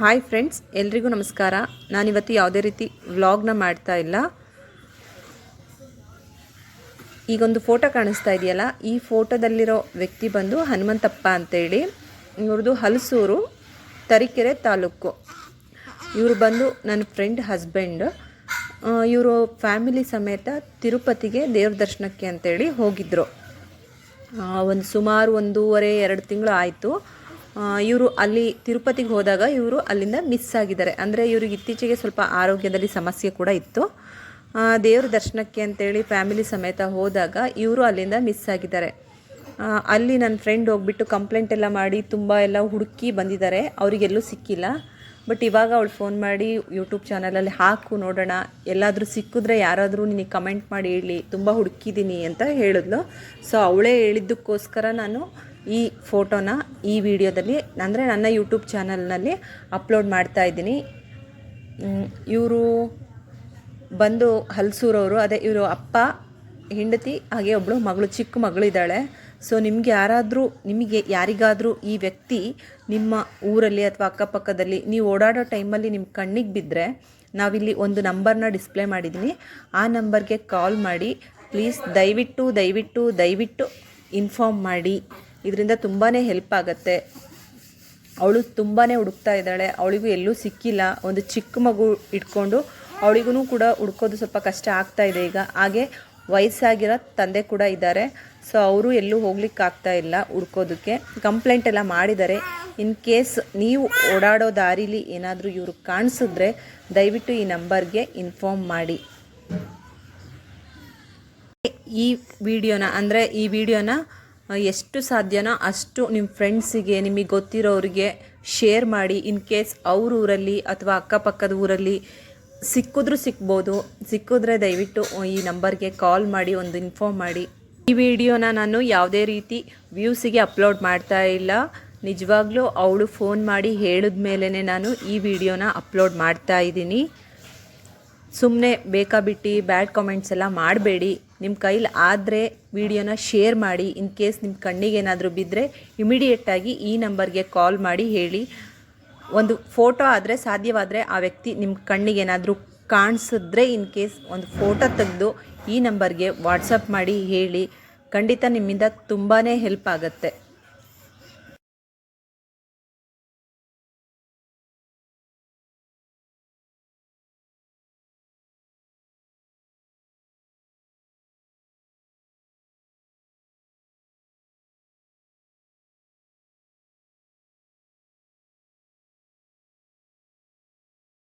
Hi friends ಎಲ್ರಿಗೂ ನಮಸ್ಕಾರ. ನಾನಿವತ್ತು ಯಾವುದೇ ರೀತಿ ವ್ಲಾಗ್ನ ಮಾಡ್ತಾ ಇಲ್ಲ. ಈಗೊಂದು ಫೋಟೋ ಕಾಣಿಸ್ತಾ ಇದೆಯಲ್ಲ, ಈ ಫೋಟೋದಲ್ಲಿರೋ ವ್ಯಕ್ತಿ ಬಂದು ಹನುಮಂತಪ್ಪ ಅಂತೇಳಿ. ಇವ್ರದ್ದು ಹಲಸೂರು, ತರೀಕೆರೆ ತಾಲೂಕು. ಇವರು ಬಂದು ನನ್ನ ಫ್ರೆಂಡ್ ಹಸ್ಬೆಂಡ್ ಇವರು ಫ್ಯಾಮಿಲಿ ಸಮೇತ ತಿರುಪತಿಗೆ ದೇವ್ರ ದರ್ಶನಕ್ಕೆ ಅಂತೇಳಿ ಹೋಗಿದ್ದರು ಒಂದು ಸುಮಾರು ಒಂದೂವರೆ, ಎರಡು ತಿಂಗಳು ಆಯಿತು. ಇವರು ಅಲ್ಲಿ ತಿರುಪತಿಗೆ ಹೋದಾಗ ಇವರು ಅಲ್ಲಿಂದ ಮಿಸ್ ಆಗಿದ್ದಾರೆ. ಅಂದರೆ ಇವ್ರಿಗೆ ಇತ್ತೀಚೆಗೆ ಸ್ವಲ್ಪ ಆರೋಗ್ಯದಲ್ಲಿ ಸಮಸ್ಯೆ ಕೂಡ ಇತ್ತು. ದೇವ್ರ ದರ್ಶನಕ್ಕೆ ಅಂತೇಳಿ ಫ್ಯಾಮಿಲಿ ಸಮೇತ ಹೋದಾಗ ಇವರು ಅಲ್ಲಿಂದ ಮಿಸ್ ಆಗಿದ್ದಾರೆ. ಅಲ್ಲಿ ನನ್ನ ಫ್ರೆಂಡ್ ಹೋಗ್ಬಿಟ್ಟು ಕಂಪ್ಲೇಂಟ್ ಎಲ್ಲ ಮಾಡಿ ತುಂಬ ಎಲ್ಲ ಹುಡುಕಿ ಬಂದಿದ್ದಾರೆ. ಅವರಿಗೆಲ್ಲೂ ಸಿಕ್ಕಿಲ್ಲ. ಬಟ್ ಇವಾಗ ಅವಳು ಫೋನ್ ಮಾಡಿ ಯೂಟ್ಯೂಬ್ ಚಾನಲಲ್ಲಿ ಹಾಕು, ನೋಡೋಣ. ಎಲ್ಲಾದರೂ ಸಿಕ್ಕಿದ್ರೆ ಯಾರಾದರೂ ನಿನಗೆ ಕಮೆಂಟ್ ಮಾಡಿ ಹೇಳಿ ತುಂಬ ಹುಡುಕಿದ್ದೀನಿ ಅಂತ ಹೇಳಿದ್ಲು. ಸೊ ಅವಳೇ ಹೇಳಿದ್ದಕ್ಕೋಸ್ಕರ ನಾನು ಈ ಫೋಟೋನ ಈ ವಿಡಿಯೋದಲ್ಲಿ, ಅಂದರೆ ನನ್ನ ಯೂಟ್ಯೂಬ್ ಚಾನಲ್ನಲ್ಲಿ ಅಪ್ಲೋಡ್ ಮಾಡ್ತಾ ಇದ್ದೀನಿ. ಇವರು ಬಂದು ಹಲ್ಸೂರವರು, ಅದೇ ಇವರು ಅಪ್ಪ, ಹೆಂಡತಿ, ಹಾಗೆ ಒಬ್ಬಳು ಮಗಳು, ಚಿಕ್ಕ ಮಗಳಿದ್ದಾಳೆ ಸೊ ನಿಮಗೆ ಯಾರಾದರೂ, ನಿಮಗೆ ಯಾರಿಗಾದರೂ ಈ ವ್ಯಕ್ತಿ ನಿಮ್ಮ ಊರಲ್ಲಿ ಅಥವಾ ಅಕ್ಕಪಕ್ಕದಲ್ಲಿ, ನೀವು ಓಡಾಡೋ ಟೈಮಲ್ಲಿ ನಿಮ್ಮ ಕಣ್ಣಿಗೆ ಬಿದ್ದರೆ ನಾವಿಲ್ಲಿ ಒಂದು ನಂಬರ್ನ ಡಿಸ್ಪ್ಲೇ ಮಾಡಿದ್ದೀನಿ. ಆ ನಂಬರ್ಗೆ ಕಾಲ್ ಮಾಡಿ, ಪ್ಲೀಸ್ ದಯವಿಟ್ಟು ದಯವಿಟ್ಟು ದಯವಿಟ್ಟು ಇನ್ಫಾರ್ಮ್ ಮಾಡಿ. ಇದರಿಂದ ತುಂಬಾ ಹೆಲ್ಪ್ ಆಗುತ್ತೆ. ಅವಳು ತುಂಬಾ ಹುಡುಕ್ತಾ ಇದ್ದಾಳೆ. ಅವಳಿಗೂ ಎಲ್ಲೂ ಸಿಕ್ಕಿಲ್ಲ. ಒಂದು ಚಿಕ್ಕ ಮಗು ಇಟ್ಕೊಂಡು ಅವಳಿಗೂ ಕೂಡ ಹುಡ್ಕೋದು ಸ್ವಲ್ಪ ಕಷ್ಟ ಆಗ್ತಾ ಇದೆ ಈಗ. ಹಾಗೆ ವಯಸ್ಸಾಗಿರೋ ತಂದೆ ಕೂಡ ಇದ್ದಾರೆ. ಸೊ ಅವರು ಎಲ್ಲೂ ಹೋಗ್ಲಿಕ್ಕೆ ಆಗ್ತಾ ಇಲ್ಲ ಹುಡ್ಕೋದಕ್ಕೆ. ಕಂಪ್ಲೇಂಟ್ ಎಲ್ಲ ಮಾಡಿದ್ದಾರೆ. ಇನ್ ಕೇಸ್ ನೀವು ಓಡಾಡೋ ದಾರಿಲಿ ಏನಾದರೂ ಇವರು ಕಾಣಿಸಿದ್ರೆ ದಯವಿಟ್ಟು ಈ ನಂಬರ್ಗೆ ಇನ್ಫಾರ್ಮ್ ಮಾಡಿ. ಈ ವಿಡಿಯೋನ, ಅಂದರೆ ಈ ವಿಡಿಯೋನ ಎಷ್ಟು ಸಾಧ್ಯನೋ ಅಷ್ಟು ನಿಮ್ಮ ಫ್ರೆಂಡ್ಸಿಗೆ, ನಿಮಗೆ ಗೊತ್ತಿರೋರಿಗೆ ಶೇರ್ ಮಾಡಿ ಇನ್ ಕೇಸ್ ಅವ್ರ ಊರಲ್ಲಿ ಅಥವಾ ಅಕ್ಕಪಕ್ಕದ ಊರಲ್ಲಿ ಸಿಕ್ಕಿದ್ರೂ ಸಿಕ್ಬೋದು. ಸಿಕ್ಕಿದ್ರೆ ದಯವಿಟ್ಟು ಈ ನಂಬರ್ಗೆ ಕಾಲ್ ಮಾಡಿ, ಒಂದು ಇನ್ಫಾರ್ಮ್ ಮಾಡಿ. ಈ ವಿಡಿಯೋನ ನಾನು ಯಾವುದೇ ರೀತಿ ವ್ಯೂಸಿಗೆ ಅಪ್ಲೋಡ್ ಮಾಡ್ತಾ ಇಲ್ಲ. ನಿಜವಾಗ್ಲೂ ಅವಳು ಫೋನ್ ಮಾಡಿ ಹೇಳಿದ ಮೇಲೇ ನಾನು ಈ ವಿಡಿಯೋನ ಅಪ್ಲೋಡ್ ಮಾಡ್ತಾ ಇದ್ದೀನಿ. ಸುಮ್ಮನೆ ಬೇಕಾಬಿಟ್ಟು ಬ್ಯಾಡ್ ಕಾಮೆಂಟ್ಸ್ ಎಲ್ಲ ಮಾಡಬೇಡಿ. ನಿಮ್ಮ ಕೈಲಿ ಆದರೆ ವಿಡಿಯೋನ ಶೇರ್ ಮಾಡಿ, ಇನ್ ಕೇಸ್ ನಿಮ್ಮ ಕಣ್ಣಿಗೆ ಏನಾದರೂ ಬಿದ್ದರೆ ಇಮಿಡಿಯೇಟಾಗಿ ಈ ನಂಬರ್ಗೆ ಕಾಲ್ ಮಾಡಿ ಹೇಳಿ. ಒಂದು ಫೋಟೋ ಆದರೆ ಸಾಧ್ಯವಾದರೆ ಆ ವ್ಯಕ್ತಿ ನಿಮ್ಮ ಕಣ್ಣಿಗೆ ಏನಾದರೂ ಕಾಣಿಸಿದ್ರೆ ಇನ್ ಕೇಸ್ ಒಂದು ಫೋಟೋ ತೆಗೆದು ಈ ನಂಬರ್ಗೆ ವಾಟ್ಸಪ್ ಮಾಡಿ ಹೇಳಿ. ಖಂಡಿತ ನಿಮ್ಮಿಂದ ತುಂಬಾ ಹೆಲ್ಪ್ ಆಗುತ್ತೆ.